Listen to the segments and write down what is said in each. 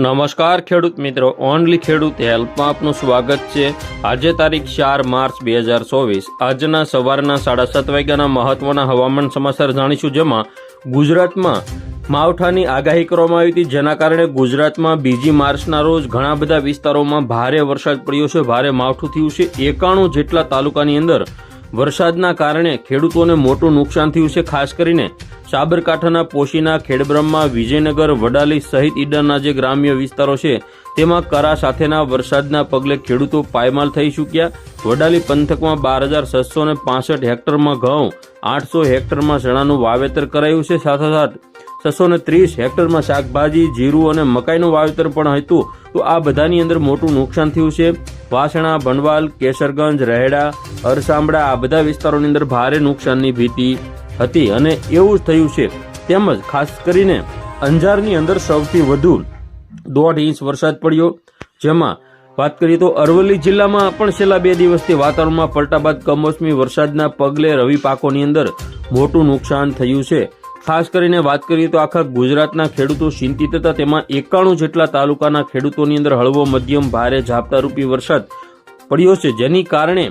નમસ્કાર ખેડૂત મિત્રો, ઓનલી ખેડૂત હેલ્પમાં આપનું સ્વાગત છે. આજે તારીખ ચાર માર્ચ બે હજાર ચોવીસ. આજના સવારના સાડા સાત વાગ્યાના મહત્વના હવામાન સમાચાર જાણીશું, જેમાં ગુજરાતમાં માવઠાની આગાહી કરવામાં આવી હતી, જેના કારણે ગુજરાતમાં બીજી માર્ચના રોજ ઘણા બધા વિસ્તારોમાં ભારે વરસાદ પડ્યો છે, ભારે માવઠું થયું છે. એકાણું જેટલા તાલુકાની અંદર વરસાદના કારણે ખેડૂતોને મોટું નુકસાન થયું છે, ખાસ કરીને સાબરકાંઠાના પોશીના ખેડબ્રહ્મા વિજયનગર વડાલી સહિત ઈડરના જે ગ્રામ્ય વિસ્તારો છે, તેમાં કરા સાથેના વરસાદના પગલે ખેડૂતો પાયમાલ થઈ ચૂક્યા. વડાલી પંથકમાં બાર હજાર છસો ને પાસઠ હેક્ટરમાં ઘઉં, આઠસો હેક્ટરમાં ચણાનું વાવેતર કરાયું છે, સાથોસાથ છસો ને ત્રીસ હેક્ટરમાં શાકભાજી, જીરું અને મકાઈનું વાવેતર પણ હતું. તો આ બધાની અંદર મોટું નુકસાન થયું છે. વાસણા ભંડવાલ કેસરગંજ, રહેડા અરસામડા આ બધા વિસ્તારોની અંદર ભારે નુકસાનની ભીતિ હતી અને એવું જ થયું છે. તેમજ ખાસ કરીને અંજારની અંદર સૌથી વધુ દોઢ ઇંચ વરસાદ પડ્યો. જેમાં વાત કરીએ તો અરવલ્લી જિલ્લામાં પણ છેલ્લા બે દિવસથી વાતાવરણમાં પલટા બાદ કમોસમી વરસાદના પગલે રવિ પાકોની અંદર મોટું નુકસાન થયું છે. ખાસ કરીને વાત કરીએ તો આખા ગુજરાતના ખેડૂતો ચિંતિત હતા. તેમાં એકાણું જેટલા તાલુકાના ખેડૂતોની અંદર હળવો મધ્યમ ભારે ઝાપટારૂપી વરસાદ પડ્યો છે. જેની કારણે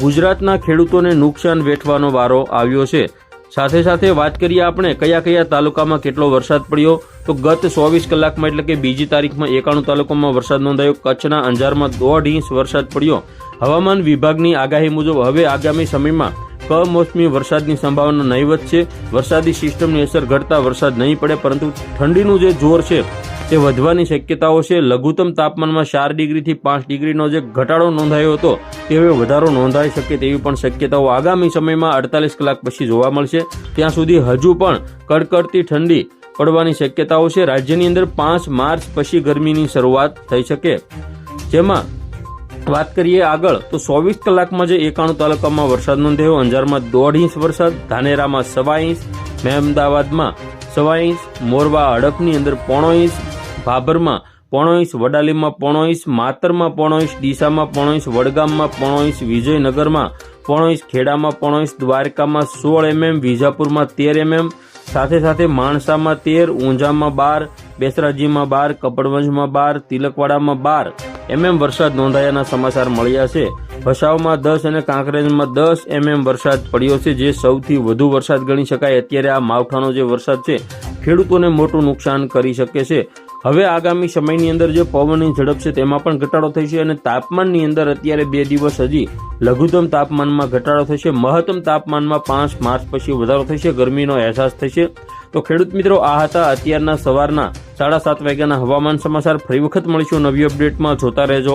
ગુજરાતના ખેડૂતોને નુકસાન વેઠવાનો વારો આવ્યો છે. સાથે સાથે વાત કરીએ આપણે, કયા કયા તાલુકામાં કેટલો વરસાદ પડ્યો? તો ગત ચોવીસ કલાકમાં એટલે કે બીજી તારીખમાં એકાણું તાલુકામાં વરસાદ નોંધાયો. કચ્છના અંજારમાં દોઢ ઇંચ વરસાદ પડ્યો. હવામાન વિભાગની આગાહી મુજબ હવે આગામી સમયમાં કમોસમી વરસાદની સંભાવના નહીવત છે. વરસાદી સિસ્ટમની અસર ઘટતા વરસાદ નહીં પડે, પરંતુ ઠંડીનું જે જોર છે તે વધવાની શક્યતાઓ છે. લઘુત્તમ તાપમાનમાં ચાર ડિગ્રીથી પાંચ ડિગ્રીનો જે ઘટાડો નોંધાયો હતો, તે હવે વધારો નોંધાઈ શકે તેવી પણ શક્યતાઓ આગામી સમયમાં અડતાલીસ કલાક પછી જોવા મળશે. ત્યાં સુધી હજુ પણ કડકડતી ઠંડી પડવાની શક્યતાઓ છે. રાજ્યની અંદર પાંચ માર્ચ પછી ગરમીની શરૂઆત થઈ શકે. જેમાં વાત કરીએ આગળ, તો ચોવીસ કલાકમાં જે એકાણું તાલુકામાં વરસાદ નોંધાયો. અંજારમાં દોઢ ઇંચ વરસાદ, ધાનેરામાં સવા ઇંચ, મહેમદાવાદમાં સવા ઇંચ, મોરવા હડફની અંદર પોણો ઇંચ ભાભરમાં પોણો ઇંચ વડાલીમાં પોણો ઇંચ માતરમાં પોણો ડીસામાં પોણો વડગામમાં પોણો વિજયનગરમાં પોણો ખેડામાં પોણો દ્વારકામાં સોળ એમએમ, વિજાપુરમાં તેર એમએમ, સાથે સાથે માણસામાં તેર, ઊંઝામાં બાર, બેસરાજીમાં બાર, કપડવંજમાં બાર, તિલકવાડામાં બાર એમએમ વરસાદ નોંધાયાના સમાચાર મળ્યા છે. ભસાવમાં દસ અને કાંકરેજમાં દસ એમએમ વરસાદ પડ્યો છે, જે સૌથી વધુ વરસાદ ગણી શકાય. અત્યારે આ માવઠાનો જે વરસાદ છે, ખેડૂતોને મોટું નુકસાન કરી શકે છે. હવે આગામી સમયની અંદર જે પવનની ઝડપ છે, તેમાં પણ ઘટાડો થશે અને તાપમાનની અંદર અત્યારે બે દિવસ હજી લઘુત્તમ તાપમાનમાં ઘટાડો થશે. મહત્તમ તાપમાનમાં પાંચ માર્ચ પછી વધારો થશે, ગરમીનો અહેસાસ થશે. તો ખેડૂત મિત્રો, આ હતા અત્યારના સવારના સાડા સાત વાગ્યાના હવામાન સમાચાર. ફરી વખત મળીશું નવી અપડેટમાં. જોતા રહેજો.